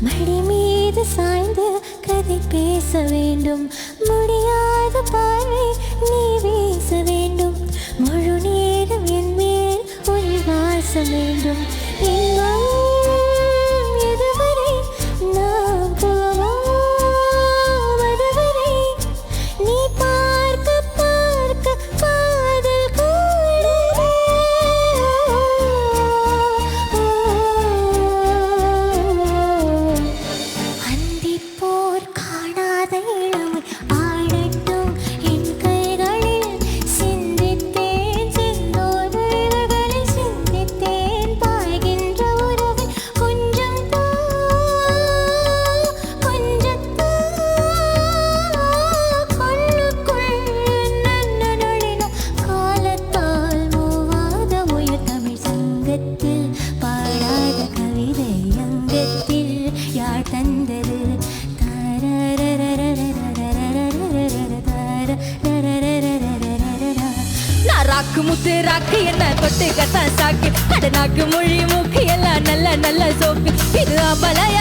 மடி மீது சாய்ந்து கதை பேச வேண்டும். முடியாத பார்வை நீ வீச வேண்டும். முழு நேரம் என் மேல் உன் வாசம் வேண்டும். தந்தது ராக்கு முத்து ராக்கு என்ன தொட்டு கத்தான் சாக்கு. அட நாக்கு மொழி மூக்கு எல்லாம் நல்ல நல்ல சோக்கு. இது அபலைய